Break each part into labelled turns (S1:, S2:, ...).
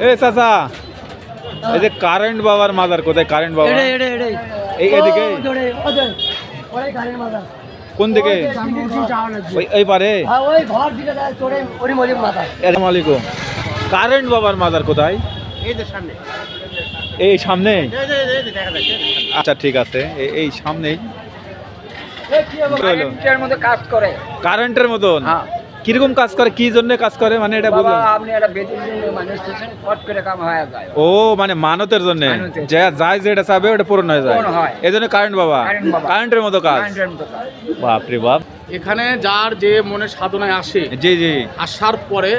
S1: এ চাচা এই যে কারেন্ট বাবার মাজার কোথায় কারেন্ট বাবা?
S2: এড়ে এড়ে এড়ে।
S1: এই এদিকে। কোন দিকে? এই পারে?
S2: হ্যাঁ, ওই ঘর দিকে যায়, চড়ে ওরই মরির মাথা।
S1: আসসালামু আলাইকুম। কারেন্ট বাবার মাজার কোথায়?
S3: এই যে সামনে।
S1: আচ্ছা ঠিক আছে। এই- এই সামনেই।
S2: এই কি হবে?
S1: কি হলো?
S2: কারেন্টের মধ্যে কাজ করে।
S1: কারেন্টের মতন?
S2: হ্যাঁ।
S1: কীরকম কাজ করে কি জন্য কাজ করে মানে এটা বললাম
S2: আপনি একটা বেদির জন্য মানুষ দিয়েছেন, ফট করে কাম হয়ে যায়।
S1: ও মানে মানতের জন্য। যা যায় যেটা চাবে ওটা পূরণ হয়ে যায়।
S2: পূরণ হয়।
S1: এই জন্য কারেন্ট বাবা। কারেন্টের মতো কাজ।
S2: কারেন্টের
S1: বাপ রে বাপ।
S4: এখানে যার যে মনে সাধনায় আসে
S1: জি জি।
S4: আসার পরে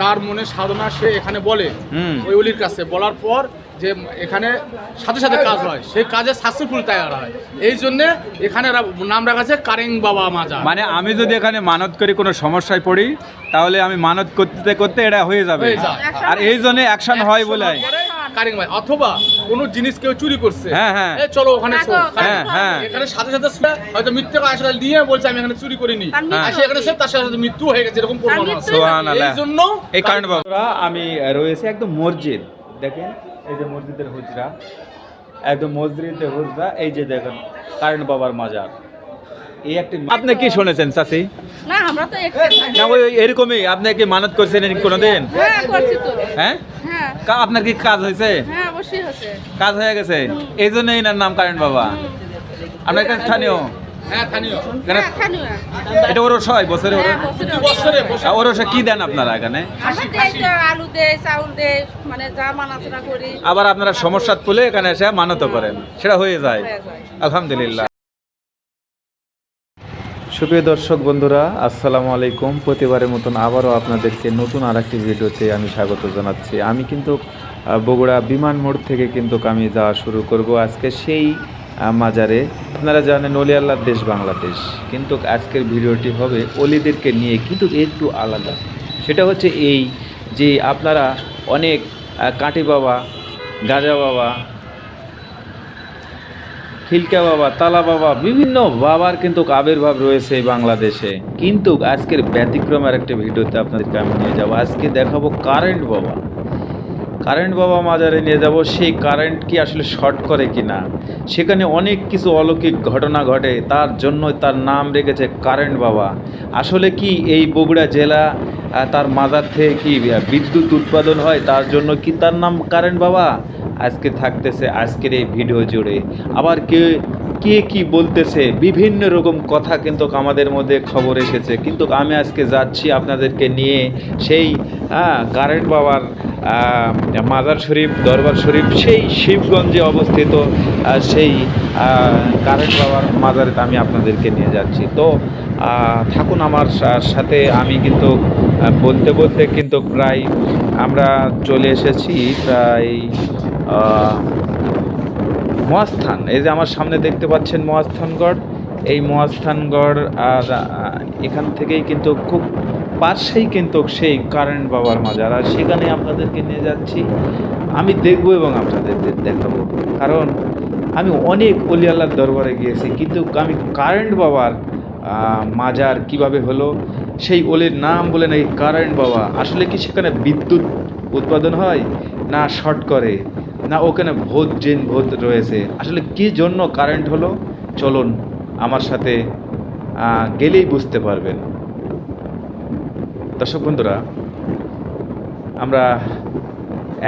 S4: তার মনে সাধনা সে এখানে বলে
S1: হুম।
S4: ওই অলির কাছে। বলার পর যে এখানে সাথে সাথে কাজ হয় সেই কাজে সাকসেসফুল তৈরি হয়। এই জন্যে এখানে নাম রাখা আছে কারেং বাবা মাজা।
S1: মানে আমি যদি এখানে মানত করি কোনো সমস্যায় পড়ি তাহলে আমি মানত করতে করতে এটা হয়ে যাবে। আর এই জন্য অ্যাকশন হয় বলে।
S4: কারেং ভাই অথবা কোনো জিনিস কেউ চুরি করছে।
S1: হ্যাঁ, হ্যাঁ।
S4: চলো ওখানে।
S1: হ্যাঁ, হ্যাঁ।
S4: এখানে সাথে সাথে হয়তো মিথ্যে আসলে নিয়ে বলছে আমি এখানে চুরি করিনি। আসে এখানে সে তার সাথে সাথে মৃত্যু হয়ে গেছে এরকম প্রমাণ আছে। এই জন্য
S1: এই কারণে বাবা আমি রয়েছে একদম মসজিদ দেখেন? এই যে মসজিদের হুজরা একদম মসজিদের হুজরা এই যে দেখেন কারেন্ট বাবার মাজার। এই একটি আপনি কি শুনেছেন
S5: না আমরা তো
S1: না ওই এরকমই আপনি কি মানত করছেন কোনোদিন?
S5: হ্যাঁ করছি তো।
S1: হ্যাঁ?
S5: হ্যাঁ।
S1: আপনার কি কাজ হয়েছে?
S5: হ্যাঁ অবশ্যই হচ্ছে
S1: কাজ হয়ে গেছে। এই এনার নাম কারেন্ট বাবা। আপনার স্থানীয়।
S4: হ্যাঁ
S5: হ্যাঁ
S1: এটা ওরস হয় বছরে ওরস?
S5: বছরে
S4: বছরে বছরে।
S1: আর ওরসে কি দেন আপনারা এখানে?
S5: আলু চাউল মানে যা মানাচনা করি।
S1: আবার আপনারা সমস্যা তুলে এখানে এসে মানত করেন। সেটা হয়ে যায়। আলহামদুলিল্লাহ। সুপ্রিয় দর্শক বন্ধুরা আসসালামু আলাইকুম। প্রতিবারের মতন আবারও আপনাদেরকে নতুন আর একটি ভিডিওতে আমি স্বাগত জানাচ্ছি। আমি কিন্তু বগুড়া বিমান মোড় থেকে কিন্তু আমি যাওয়া শুরু করব। আজকে সেই মাজারে। আপনারা জানেন অলি আল্লাহর দেশ বাংলাদেশ। কিন্তু আজকের ভিডিওটি হবে অলিদেরকে নিয়ে, কিন্তু একটু আলাদা। সেটা হচ্ছে এই যে আপনারা অনেক কাঁটি বাবা, গাজা বাবা, খিলকা বাবা, তালা বাবা, বিভিন্ন বাবার কিন্তু আবির্ভাব রয়েছে বাংলাদেশে। কিন্তু আজকের ব্যতিক্রমের একটা ভিডিওতে আপনাদেরকে আমি নিয়ে যাব। আজকে দেখাবো কারেন্ট বাবা। কারেন্ট বাবা মাজারে নিয়ে যাব, সেই কারেন্ট কি আসলে শর্ট করে কি না সেখানে অনেক কিছু অলৌকিক ঘটনা ঘটে, তার জন্য তার নাম রেখেছে কারেন্ট বাবা। আসলে কি এই বগুড়া জেলা তার মাজার থেকে কি বিদ্যুৎ উৎপাদন হয়, তার জন্য কি তার নাম কারেন্ট বাবা? আজকে থাকতেছে, আজকের এই ভিডিও জুড়ে। আবার কে কে কি বলতেছে, বিভিন্ন রকম কথা কিন্তু আমাদের মধ্যে খবর এসেছে। কিন্তু আমি আজকে যাচ্ছি আপনাদেরকে নিয়ে সেই হ্যাঁ কারেন্ট বাবার মাজার শরীফ, দরবার শরীফ, সেই শিবগঞ্জে অবস্থিত সেই কারেন্ট বাবার মাজারে আমি আপনাদেরকে নিয়ে যাচ্ছি। তো থাকুন আমার সাথে আমি কিন্তু বলতে বলতে কিন্তু প্রায় আমরা চলে এসেছি প্রায় মহাস্থান। এই যে আমার সামনে দেখতে পাচ্ছেন মহাস্থানগড়। এই মহাস্থানগড় আর এখান থেকেই কিন্তু খুব পাশেই কিন্তু সেই কারেন্ট বাবার মাজার। আর সেখানে আপনাদেরকে নিয়ে যাচ্ছি। আমি দেখব এবং আপনাদের দেখাবো। কারণ আমি অনেক অলি আল্লাহর দরবারে গিয়েছি, কিন্তু আমি কারেন্ট বাবার মাজার কীভাবে হলো সেই ওলির নাম বলে নাকি কারেন্ট বাবা। আসলে কি সেখানে বিদ্যুৎ উৎপাদন হয়? না, শর্ট করে। না, ওখানে ভূত জিন ভূত রয়েছে। আসলে কি জন্য কারেন্ট হলো? চলুন আমার সাথে গেলেই বুঝতে পারবেন। দর্শক বন্ধুরা, আমরা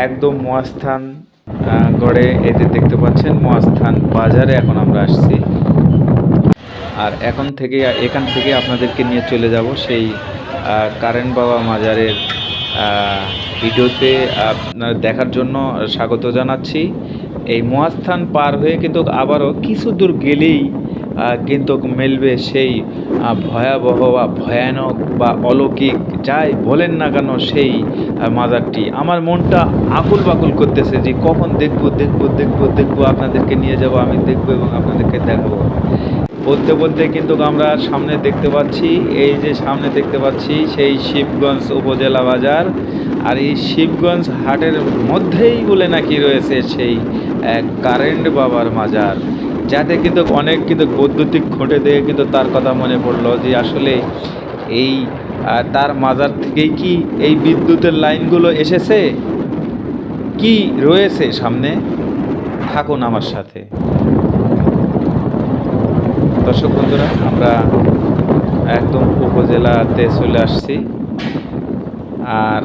S1: একদম মহাস্থান গড়ে যে দেখতে পাচ্ছেন, মহাস্থান বাজারে এখন আমরা আসছি। আর এখন থেকে, এখান থেকে আপনাদেরকে নিয়ে চলে যাব সেই কারেন্ট বাবা মাজারের ভিডিওতে আপনার দেখার জন্য স্বাগত জানাচ্ছি। এই মহাস্থান পার হয়ে কিন্তু আবারও কিছু দূর গেলেই কিন্তু মেলবে সেই ভয়াবহ বা ভয়ানক বা অলৌকিক, যাই বলেন না কেন সেই মাজারটি। আমার মনটা আকুল বাকুল করতেছে যে কখন দেখব দেখব দেখব দেখব, আপনাদেরকে নিয়ে যাব, আমি দেখব এবং আপনাদেরকে দেখাবো। বলতে বলতে কিন্তু আমরা সামনে দেখতে পাচ্ছি, এই যে সামনে দেখতে পাচ্ছি সেই শিবগঞ্জ উপজেলা বাজার। আর এই শিবগঞ্জ হাটের মধ্যেই বলে নাকি রয়েছে সেই কারেন্ট বাবার মাজার। যাতে কিন্তু অনেক কিন্তু বৈদ্যুতিক খুঁটে দিয়ে কিন্তু তার কথা মনে পড়ল যে আসলে এই তার মাজার থেকেই কি এই বিদ্যুতের লাইনগুলো এসেছে? কি রয়েছে সামনে? থাকুন আমার সাথে। দর্শক বন্ধুরা আমরা একদম উপজেলাতে চলে আসছি। আর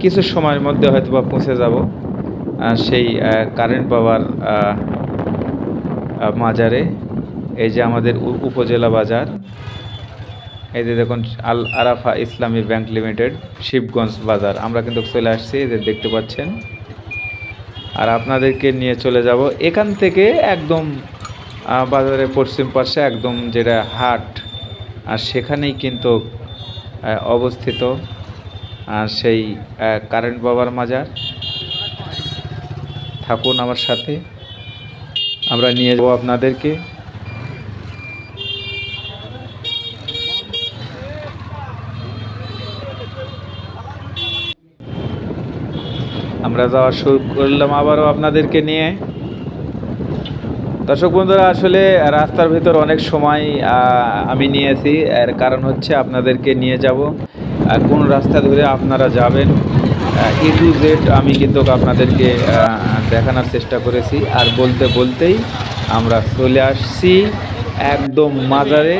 S1: কিছু সময়ের মধ্যে হয়তো বা পৌঁছে যাব সেই কারেন্ট আহ, মাজারে। এই যে আমাদের উপজেলা বাজার। এই যে দেখুন আল আরাফা ইসলামী ব্যাংক লিমিটেড শিবগঞ্জ বাজার। আমরা কিন্তু চলে আসছি যে দেখতে পাচ্ছেন। আর আপনাদেরকে নিয়ে চলে যাব। এখান থেকে একদম বাজারের পশ্চিম পাশে একদম যেটা হাট, আর সেখানেই কিন্তু অবস্থিত সেই কারেন্ট বাবার মাজার। থাকুন আমার সাথে, আমরা নিয়ে যাব আপনাদেরকে। আমরা যাওয়া শুরু করলাম আবারও আপনাদেরকে নিয়ে। দর্শক বন্ধুরা আসলে রাস্তার ভিতর অনেক সময় আমি নিয়েছি। এর কারণ হচ্ছে আপনাদেরকে নিয়ে যাব। আর কোন রাস্তা ধরে আপনারা যাবেন এ টু জেড আমি কিন্তু আপনাদেরকে দেখানোর চেষ্টা করেছি। আর বলতে বলতেই আমরা চলে আসছি একদম মাজারে।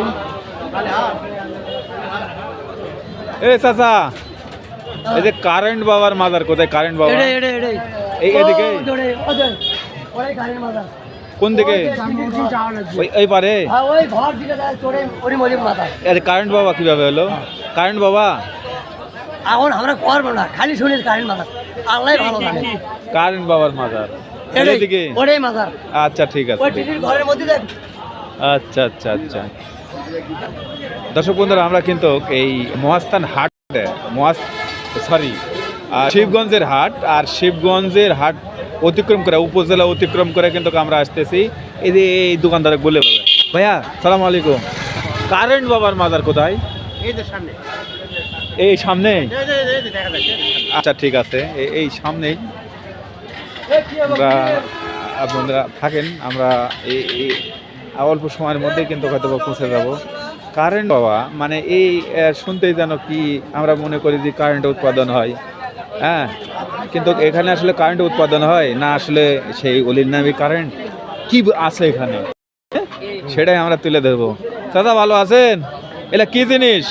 S1: এ চাচা এই যে কারেন্ট বাবার মাজার কোথায় কারেন্ট বাবা? এই এদিকে।
S2: ওরাই।
S1: কোন দিকে? ওই পারে?
S2: হ্যাঁ।
S1: আরে কারেন্ট বাবা কীভাবে হলো? কারেন্ট বাবা?
S2: এখন আমরা করব না খালি শুনি কারেন্ট মাথা আল্লাহ ভালো জানে।
S1: কারেন্ট বাবার মাজার। এদিকে?
S2: ওটাই মাথার
S1: আচ্ছা ঠিক আছে
S2: ঘরের মধ্যে
S1: আচ্ছা আচ্ছা আচ্ছা। দর্শক বন্ধুরা আমরা কিন্তু এই মহাস্থান হাট মহাস সরি শিবগঞ্জের হাট আর শিবগঞ্জের হাট অতিক্রম করে উপজেলা অতিক্রম করে কিন্তু আমরা আসতেছি। এই যে এই দোকানদারে বলে ভাইয়া সালাম আলাইকুম। কারেন্ট বাবার মাজার কোথায়?
S3: এই যে সামনে।
S1: এই আচ্ছা ঠিক আছে। এই সামনেই। আমরা আপনারা থাকেন আমরা এই অল্প সময়ের মধ্যেই কিন্তু হয়তো পৌঁছে যাব। কারেন্ট বাবা মানে এই শুনতেই যেন কি আমরা মনে করি যে কারেন্ট উৎপাদন হয়। হ্যাঁ কিন্তু এখানে আসলে কারেন্ট উৎপাদন হয় না আসলে সেই অলির নামে কারেন্ট কি আছে এখানে? সেটাই আমরা তুলে ধরবো। দাদা ভালো আছেন? এটা কি জিনিস?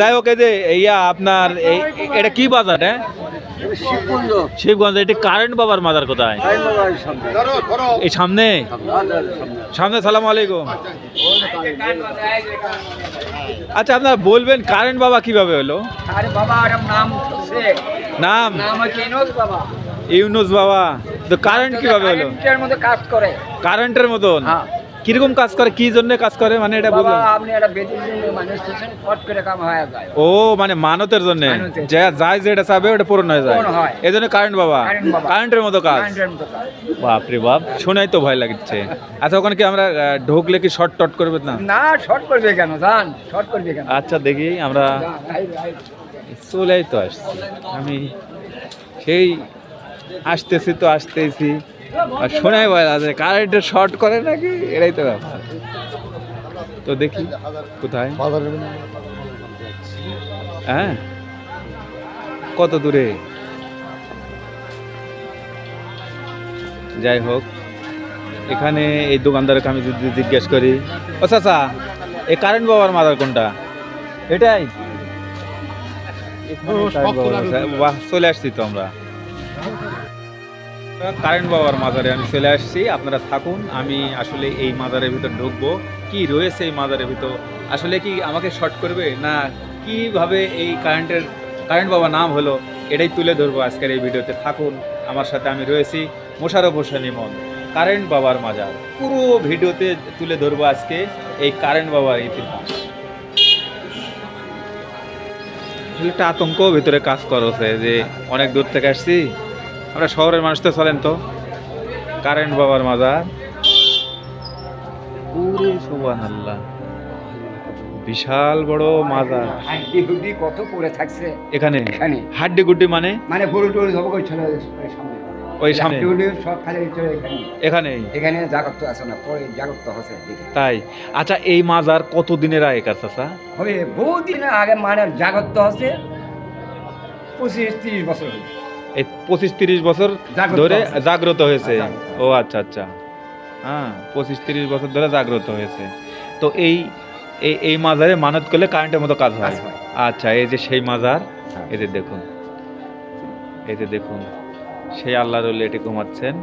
S1: যাই হোক এই যে ইয়া আপনার এটা কি বাজার হ্যাঁ? শিবগঞ্জ এটি কারেন্ট বাবার মাজার কোথায়? এই সামনে? সামনে সালাম আলাইকুম। আচ্ছা আপনারা বলবেন কারেন্ট বাবা কীভাবে হলো?
S2: আরে বাবা আর নাম
S1: ইউনুস বাবা। তো কারেন্ট কীভাবে হলো?
S2: কারেন্টের
S1: মতন?
S2: হ্যাঁ।
S1: কীরকম কাজ করে? কি জন্য কাজ করে? মানে এটা বললাম
S2: আপনি একটা বেদির জন্য মানুষ হচ্ছেন ফট করে কাম হয়ে যায়।
S1: ও মানে মানতের জন্য। যা যায় যেটা চাবে ওটা পূরণ হয়ে যায়। এই জন্য কারেন্ট বাবা। কারেন্টের মতো কাজ।
S2: কারেন্টের মতো কাজ।
S1: বাপরে বাপ। শোনাই তো ভয় লাগছে। আচ্ছা ওখানে কি আমরা ঢুকলে কি শর্ট টট করবে না?
S2: না শর্ট করবে কেন? জান শর্ট করবে কেন?
S1: আচ্ছা দেখি আমরা চলেই তো আসছি। আমি সেই আসতেছি তো আসতেছি আর শোনাই ভয় আছে কারেন্টে শর্ট করে নাকি? এটাই তো ব্যাপার। তো দেখি কোথায়। হ্যাঁ? কত দূরে? যাই হোক এখানে এই দোকানদারকে আমি যদি জিজ্ঞেস করি ও চাচা এই কারেন্ট বাবার মাদার কোনটা? এটাই। বাহ চলে আসছি তো আমরা। কারেন্ট বাবার মাজারে আমি চলে আসছি, আপনারা থাকুন, আমি আসলে এই মাজারের ভিতর ঢুকবো। কি রয়েছে এই মাজারের ভিতর? আসলে কি আমাকে শর্ট করবে? না, কীভাবে এই কারেন্টের, কারেন্ট বাবা নাম হলো, এটাই তুলে ধরবো আজকের এই ভিডিওতে। থাকুন, আমার সাথে আমি রয়েছি মোশারফ হোসেন ইমন, কারেন্ট বাবার মাজার। পুরো ভিডিওতে তুলে ধরবো আজকে এই কারেন্ট বাবার ইতিহাস। আসলে একটা আতঙ্ক ভিতরে কাজ করছে যে অনেক দূর থেকে আসছি আমরা শহরের মানুষ তো চলেন তো। কারেন্ট বাবার মাজার। আল্লাহ বিশাল বড় মাজার।
S2: হাড্ডি হুড্ডি কত পড়ে থাকছে।
S1: এখানে?
S2: এখানে।
S1: হাড্ডি গুড্ডি মানে?
S2: মানে গরু টরু সব সামনে।
S1: ওই সামনে।
S2: সব খালি চলে এখানে। এখানে জাগত আছে না পরে জাগত হচ্ছে
S1: তাই? আচ্ছা এই মাজার কত দিনের আগেকার চাচা
S2: হবে বহুদিন আগে মানে জাগত হচ্ছে
S6: পঁচিশ তিরিশ বছর হলো।
S1: এই পঁচিশ তিরিশ বছর ধরে জাগ্রত হয়েছে।
S6: হ্যাঁ,
S1: ও আচ্ছা আচ্ছা। হ্যাঁ পঁচিশ তিরিশ বছর ধরে জাগ্রত হয়েছে। তো এই এই এই মাজারে মানত করলে কারেন্টের মতো কাজ হয়। আচ্ছা এই যে সেই মাজার
S6: হ্যাঁ।
S1: এই যে দেখুন। এই যে দেখুন সেই আল্লাহর এটি ঘুমাচ্ছেন।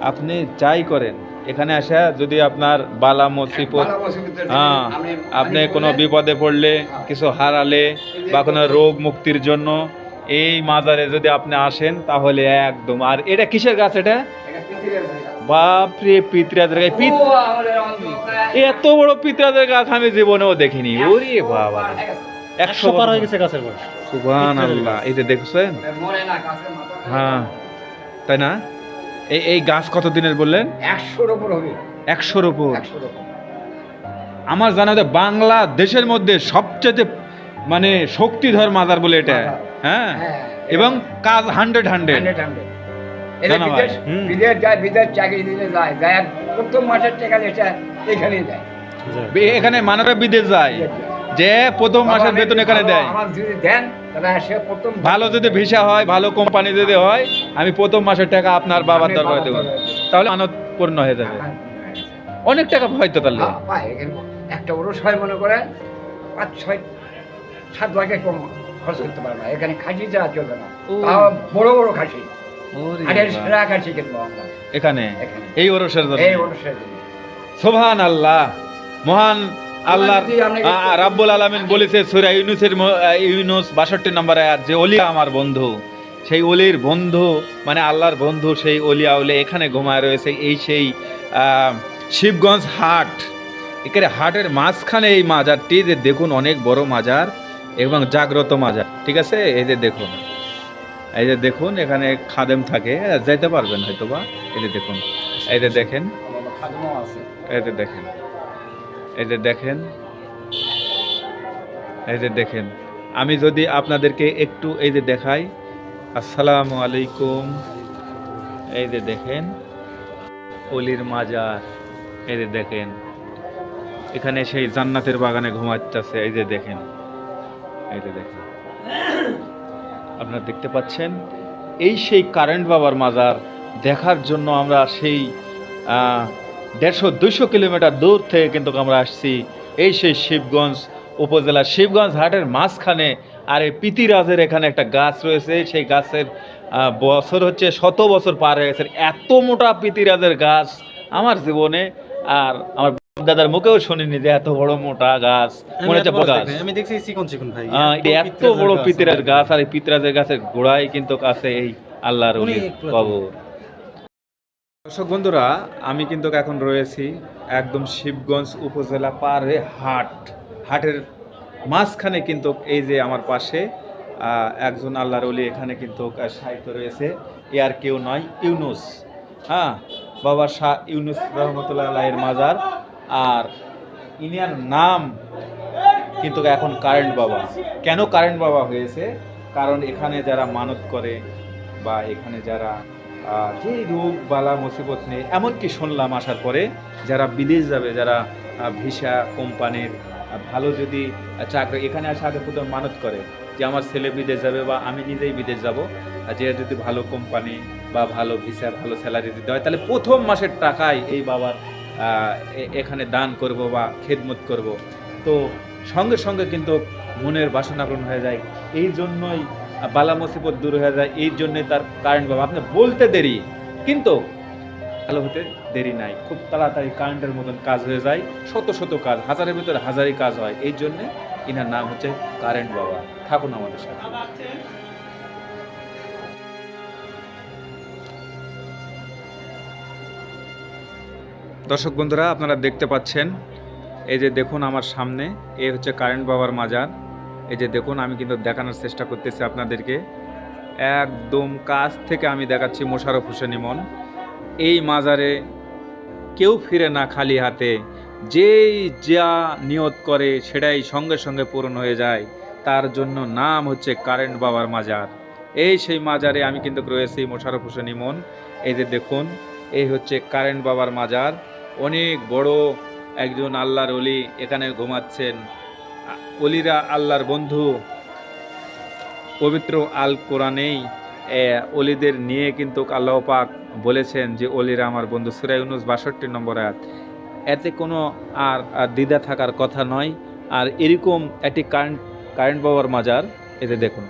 S1: আপনি যাই করেন এখানে আসা যদি আপনার বালা মুসিবত
S6: মুসিবতের জন্য
S1: হ্যাঁ আপনি কোনো বিপদে পড়লে কিছু হারালে বা কোনো রোগ মুক্তির জন্য এই মাজারে যদি আপনি আসেন তাহলে একদম আর এটা কিসের গাছ এটা। বাপরে পিতরাজের গাছ। এত বড় পিতরাজের গাছ আমি জীবনেও দেখিনি। ওরে বাবা। একশো পার হয়ে গেছে গাছের বয়স। সুবহান আল্লাহ এই যে দেখছেন?
S6: মরে না গাছের মাথা
S1: হ্যাঁ। তাই না? এই এই গাছ কত দিনের বললেন?
S6: একশোর ওপর হবে।
S1: একশোর উপর।
S6: একশোর ওপর
S1: আমার জানা বাংলাদেশের মধ্যে সবচেয়ে মানে শক্তিধর মাজার বলে এটা। হ্যাঁ?
S6: হ্যাঁ।
S1: এবং কাজ হান্ড্রেড হান্ড্রেড
S6: হান্ড্রেড হান্ড্রেড এদের
S1: ধন্যবাদ।
S6: বিদেশ বিদেশ যায় বিদেশ চাকরি দিতে যায় যায় প্রথম মাসের টাকা এটা এখানেই দেয়।
S1: এখানে মানবরা বিদেশ যায়। যে প্রথম মাসের বেতন এখানে দেয়।
S6: দেন তাহলে সে প্রথম
S1: ভালো যদি ভিসা হয় ভালো কোম্পানি যদি হয় আমি প্রথম মাসের টাকা আপনার বাবার দরকারে দেবো। তাহলে মানত পূর্ণ হয়ে যাবে অনেক টাকা হয়তো তাহলে।
S6: হ্যাঁ, একটা ওরস হয় মনে করেন পাঁচ ছয় সাত লাখে কম খরচ করতে পারে না। এখানে খাসি ছাড়া চলবে না। তাও বড় বড় খাসি। সেরা খাসি কিনবো আমরা
S1: এখানে। এই ওরসের জন্য?
S6: এই ওরসের জন্য।
S1: সোভান আল্লাহ মহান আল্লাহর
S6: যদি আপনাকে-
S1: আ- রাব্বুল আলামিন বলেছে সূরা ইউনুসের ইউনুস 62 নম্বর আয়াত যে ওলি আমার বন্ধু সেই অলির বন্ধু মানে আল্লাহর বন্ধু সেই অলিয়া ওলে এখানে ঘুমায় রয়েছে এই সেই শিবগঞ্জ হাট। এখানে হাটের মাঝখানে এই মাজারটি যে দেখুন অনেক বড় মাজার। এবং জাগ্রত মাজার ঠিক আছে এই যে দেখুন এই যে দেখুন এখানে খাদেম থাকে যাইতে পারবেন হয়তো বা এই যে দেখুন এই যে দেখেন এই যে দেখেন এই যে দেখেন এই যে দেখেন আমি যদি আপনাদেরকে একটু এই যে দেখাই আসসালামু আলাইকুম এই যে দেখেন অলির মাজার এই যে দেখেন এখানে সেই জান্নাতের বাগানে ঘুমাচ্ছে এই যে দেখেন এই দেখেন। আপনারা দেখতে পাচ্ছেন, এই সেই কারেন্ট বাবার মাজার দেখার জন্য আমরা সেই দেড়শো, দুইশো কিলোমিটার দূর থেকে কিন্তু আমরা আসছি এই সেই শিবগঞ্জ উপজেলা শিবগঞ্জ হাটের মাঝখানে। আর এই পিতিরাজের এখানে একটা গাছ রয়েছে, সেই গাছের বছর হচ্ছে শত বছর পার হয়ে গেছে। এত মোটা পিতিরাজের গাছ আমার জীবনে, আর আমার দাদার মুখেও শুনিনি যে এত বড় মোটা গাছ। মনে হচ্ছে বড় গাছ
S7: আমি দেখছি চিকন চিকন ভাই।
S1: আহ, এত বড় পিতিরাজ গাছ আর এই পিতিরাজের গাছের গোড়ায় কিন্তু কাছে এই আল্লাহর কবর। দর্শক বন্ধুরা আমি কিন্তু এখন রয়েছি একদম শিবগঞ্জ উপজেলা পার হয়ে হাট। হাটের মাঝখানে কিন্তু এই যে আমার পাশে আহ, একজন আল্লাহর অলি এখানে কিন্তু সাহিত্য রয়েছে। এ আর কেউ নয় ইউনুস। হ্যাঁ বাবা শাহ ইউনুস রহমতুল্লাহ আলাহের মাজার। আর ইনিয়ার নাম কিন্তু এখন কারেন্ট বাবা। কেন কারেন্ট বাবা হয়েছে? কারণ এখানে যারা মানত করে বা এখানে যারা যে রোগ, বালা, মুসিবত নেই এমনকি শুনলাম আসার পরে, যারা বিদেশ যাবে, যারা ভিসা কোম্পানির ভালো যদি চাকরি, এখানে আসে আগে প্রথম মানত করে যে আমার ছেলে বিদেশ যাবে বা আমি নিজেই বিদেশ যাব। যে যদি ভালো কোম্পানি বা ভালো ভিসা, ভালো স্যালারি দিতে হয় তাহলে প্রথম মাসের টাকায় এই বাবার এখানে দান করব বা খেদমত করব। তো সঙ্গে সঙ্গে কিন্তু মনের বাসনা পূরণ হয়ে যায়। এই জন্যই বালা মুসিবত দূর হয়ে যায়। এই জন্যই তার কারেন্ট বাবা আপনি বলতে দেরি, কিন্তু ভালো হতে দেরি নাই। খুব তাড়াতাড়ি কারেন্টের মতন কাজ হয়ে যায়। শত শত কাজ, হাজারের ভিতরে হাজারই কাজ হয়। এই জন্যে ইনার নাম হচ্ছে কারেন্ট বাবা থাকুন আমাদের সাথে। দর্শক বন্ধুরা, আপনারা দেখতে পাচ্ছেন, এই যে দেখুন আমার সামনে, এ হচ্ছে কারেন্ট বাবার মাজার। এই যে দেখুন, আমি কিন্তু দেখানোর চেষ্টা করতেছি আপনাদেরকে। একদম কাছ থেকে আমি দেখাচ্ছি মোশারফ হোসেন ইমন। এই মাজারে কেউ ফিরে না খালি হাতে। যেই যা নিয়ত করে, সেটাই সঙ্গে সঙ্গে পূরণ হয়ে যায়। তার জন্য নাম হচ্ছে কারেন্ট বাবার মাজার। এই সেই মাজারে আমি কিন্তু রয়েছি মোশারফ হোসেন ইমন। এই যে দেখুন, এই হচ্ছে কারেন্ট বাবার মাজার। অনেক বড় একজন আল্লাহর অলি এখানে ঘুমাচ্ছেন। অলিরা আল্লাহর বন্ধু। পবিত্র আল কোরআনেই অলিদের নিয়ে কিন্তু আল্লাহ পাক বলেছেন যে অলিরা আমার বন্ধু। সুরাই ইউনুস বাষট্টি নম্বর আয়াত। এতে কোনো আর আর দ্বিধা থাকার কথা নয়। আর এরকম একটি কারেন্ট কারেন্ট বাবার মাজার, এতে দেখুন।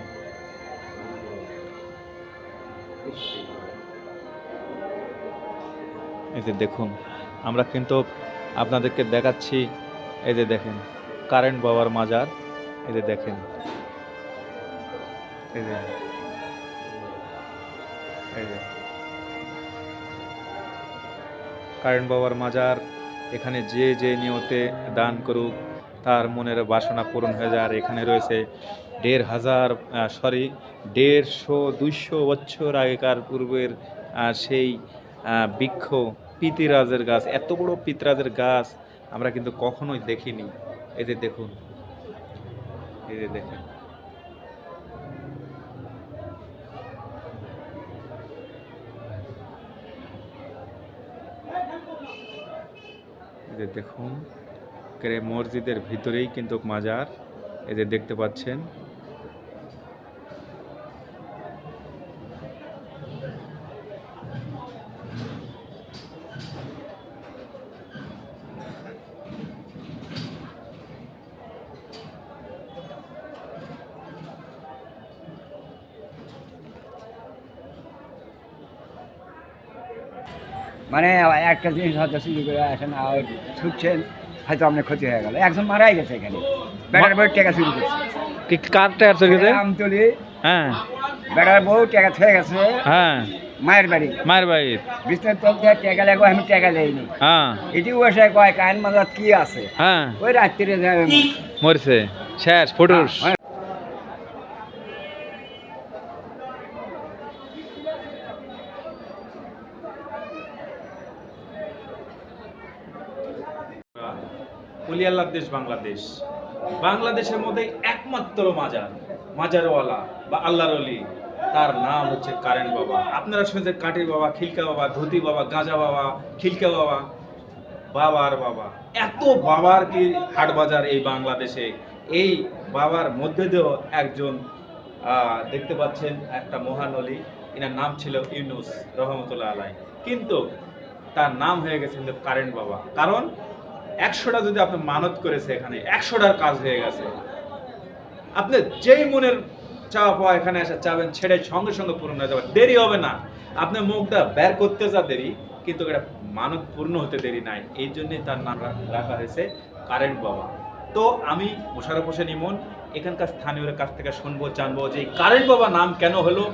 S1: এতে দেখুন। আমরা কিন্তু আপনাদেরকে দেখাচ্ছি, এই যে দেখেন কারেন্ট বাবার মাজার, এই যে দেখেন, এই যে কারেন্ট বাবার মাজার, এখানে যে যে নিয়তে দান করুক, তার মনের বাসনা পূরণ হয়ে যায় আর এখানে রয়েছে দেড় হাজার সরি দেড়শো, দুইশো বছর আগেকার পূর্বের সেই বৃক্ষ পিতিরাজের গাছ, এত বড় পিতরাজের গাছ আমরা কিন্তু কখনোই দেখিনি। দেখুন, এই যে দেখেন। এই যে দেখুন কে মসজিদের ভিতরেই কিন্তু মাজার। এই যে দেখতে পাচ্ছেন
S6: মানে একটা জিনিস হয়তো চুরি করে আসেন আর ছুটছেন হয়তো আপনার ক্ষতি হয়ে গেল। একজন মারাই গেছে এখানে। বেটার বউ টাকা চুরি করছে।
S1: কার টায়ার চলে গেছে
S6: আমতলি
S1: হ্যাঁ।
S6: বেটার বউ টাকা থেকে গেছে।
S1: হ্যাঁ।
S6: মায়ের বাড়ি।
S1: মায়ের বাড়ির
S6: বিষ্ণুর তল থেকে টাকা লাগো আমি টাকা দেয়নি
S1: হ্যাঁ।
S6: এটি বসে কয় কান মাজার কি আছে?
S1: হ্যাঁ।
S6: ওই রাত্রিরে
S1: মরছে। শেষ ফুটুস অলি আল্লাহর দেশ বাংলাদেশ। বাংলাদেশের মধ্যে একমাত্র মাজার, মাজারওয়ালা বা আল্লাহর অলি তার নাম হচ্ছে কারেন্ট বাবা। আপনারা শুনেছেন কাটির বাবা, খিলকা বাবা, ধুতি বাবা, গাঁজা বাবা, খিলকা বাবা, বাবার বাবা। এত বাবার কি হাট বাজার এই বাংলাদেশে? এই বাবার মধ্যে দিয়েও একজন দেখতে পাচ্ছেন একটা মহান অলি এনার নাম ছিল ইউনুস রহমতুল্লাহ আলাই। কিন্তু তার নাম হয়ে গেছে কারেন্ট বাবা। কারণ একশোটা যদি আপনি মানত করেছে এখানে, একশোটার কাজ হয়ে গেছে। আপনি যেই মনের চাওয়া পাওয়া এখানে এসে চাবেন ছেড়ে সঙ্গে সঙ্গে পূর্ণ হয়ে যাবে। দেরি হবে না। আপনি মুখটা বের করতে যা দেরি, কিন্তু এটা মানত পূর্ণ হতে দেরি নাই। এই জন্যই তার নাম রাখা হয়েছে কারেন্ট বাবা। তো আমি মোশারফ হোসেন ইমন, এখানকার স্থানীয়দের কাছ থেকে শুনব, জানব যে এই কারেন্ট বাবা নাম কেন হলো,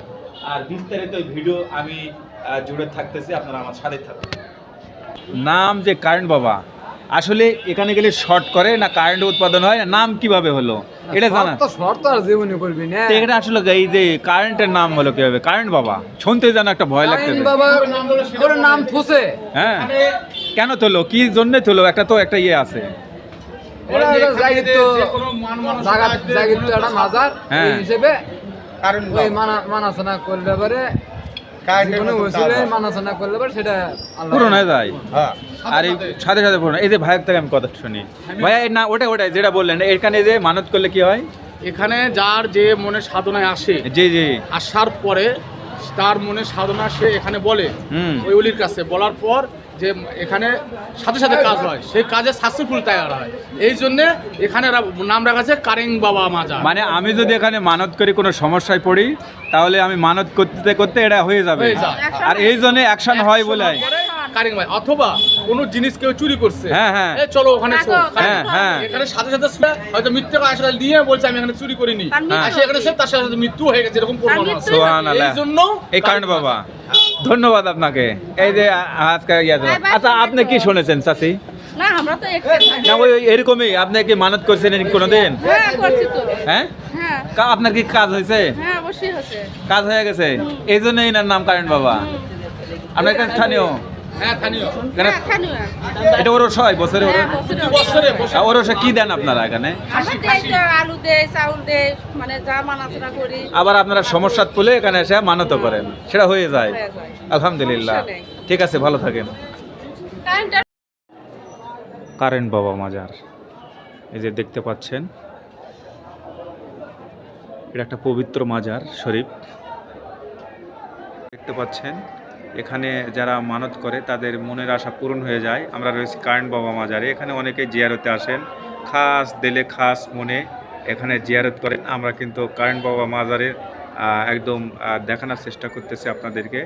S1: আর বিস্তারিত ভিডিও আমি জুড়ে থাকতেছি, আপনারা আমার সাথে থাকুন। নাম যে কারেন্ট বাবা আসলে এখানে গেলে শর্ট করে না কারেন্ট উৎপাদন হয় নাম কীভাবে হলো এটা জানা
S7: তো শর্ত আর জীবনে করবি না
S1: তো এখানে আসলে এই যে কারেন্টের নাম হলো কীভাবে কারেন্ট বাবা শুনতে যেন একটা ভয়
S7: আইন বাবা ওর নাম থুসে
S1: হ্যাঁ কেন তোলো কি জন্য তোলো একটা তো একটা ইয়ে আছে
S7: এটা তো তো
S1: হ্যাঁ।
S7: হিসেবে
S3: কারণ
S7: ওই মানা মানাসনা করলে পারে
S1: সাথে সাথে পূরণ এই যে ভাইয়ের থেকে আমি কথা শুনি। ভাইয়া না ওটা ওটাই যেটা বললেন এখানে যে মানত করলে কি হয়?
S4: এখানে যার যে মনে সাধনায় আসে
S1: জি জি।
S4: আসার পরে তার মনে সাধনা সে এখানে বলে।
S1: ওইগুলির
S4: ওই অলির কাছে। বলার পর যে এখানে সাথে সাথে কাজ হয় সেই কাজে সাকসেসফুল তৈরি হয়। এই জন্য এখানে নাম রাখা আছে কারেং বাবা মাজার।
S1: মানে আমি যদি এখানে মানত করি কোনো সমস্যায় পড়ি তাহলে আমি মানত করতে করতে এটা হয়ে যাবে। আর এই জন্য অ্যাকশন হয় বলে।
S4: কারেং ভাই অথবা কোনো জিনিস কেউ চুরি করছে।
S1: হ্যাঁ, হ্যাঁ।
S4: চলো ওখানে
S5: দেখো,
S1: হ্যাঁ, হ্যাঁ।
S4: এখানে সাথে সাথে হয়তো মিথ্যে আসলে নিয়ে বলছে আমি এখানে চুরি করিনি।
S5: তার
S4: আসে এখানে সে তার সাথে সাথে মৃত্যু হয়ে গেছে এরকম প্রমাণ
S5: মৃত্যু
S4: আছে
S1: সোহান
S4: এই জন্য
S1: এই কারণ বাবা। ধন্যবাদ আপনাকে। এই যে আজকে আচ্ছা আপনি কি শুনেছেন চাষি
S5: না আমরা তো
S1: না ওই ওই এরকমই আপনি কি মানত করছেন কোনোদিন?
S5: হ্যাঁ করছি তো।
S1: হ্যাঁ?
S5: হ্যাঁ।
S1: কা- আপনার কি কাজ হয়েছে?
S5: হ্যাঁ
S1: কাজ হয়ে গেছে। এই জন্যই এনার নাম কারেন্ট বাবা। আপনার স্থানীয়?
S4: হ্যাঁ
S5: হ্যাঁ, খানিও।
S1: এটা হয় বছরে।
S5: হ্যাঁ,
S1: কি দেন আপনারা এখানে?
S5: আলু চাউল মানে যা মানাচনা করি।
S1: আবার আপনারা সমস্যা তুলে এখানে এসে মানত করেন। সেটা হয়ে যায়। আলহামদুলিল্লাহ। ঠিক আছে ভালো থাকেন। কারেন্ট বাবা মাজার। এই যে দেখতে পাচ্ছেন এটা একটা পবিত্র মাজার শরীফ। দেখতে পাচ্ছেন এখানে যারা মানত করে, তাদের মনের আশা পূরণ হয়ে যায়। আমরা রয়েছি কারেন্ট বাবা মাজারে। এখানে অনেকে জিয়ারতে আসেন। খাস দেলে খাস মনে এখানে জিয়ারত করেন। আমরা কিন্তু কারেন্ট বাবা মাজারের একদম দেখানোর চেষ্টা করতেছি আপনাদেরকে।